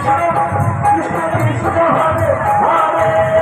কৃষ্ণ কৃষ্ণ হরে হরে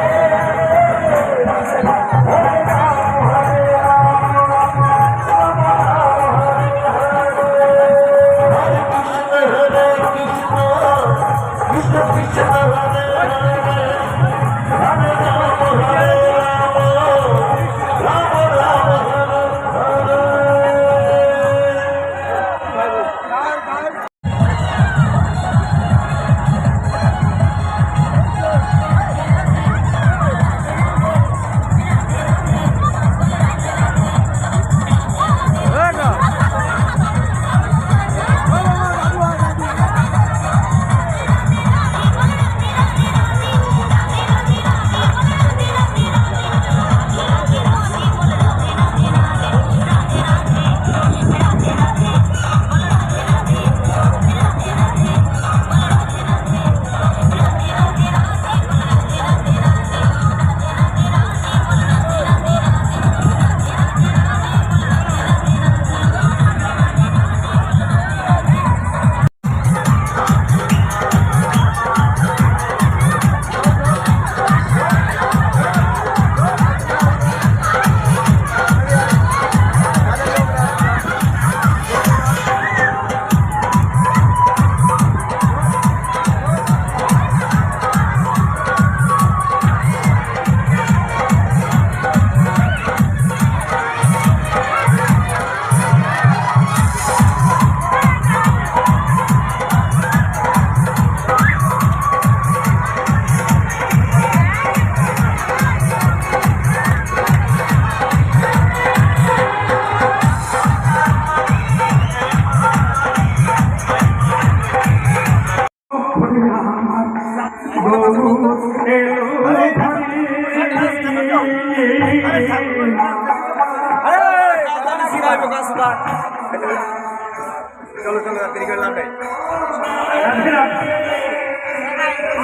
চলো চলো দেরি করে লাভ নাই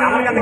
আমার কাছে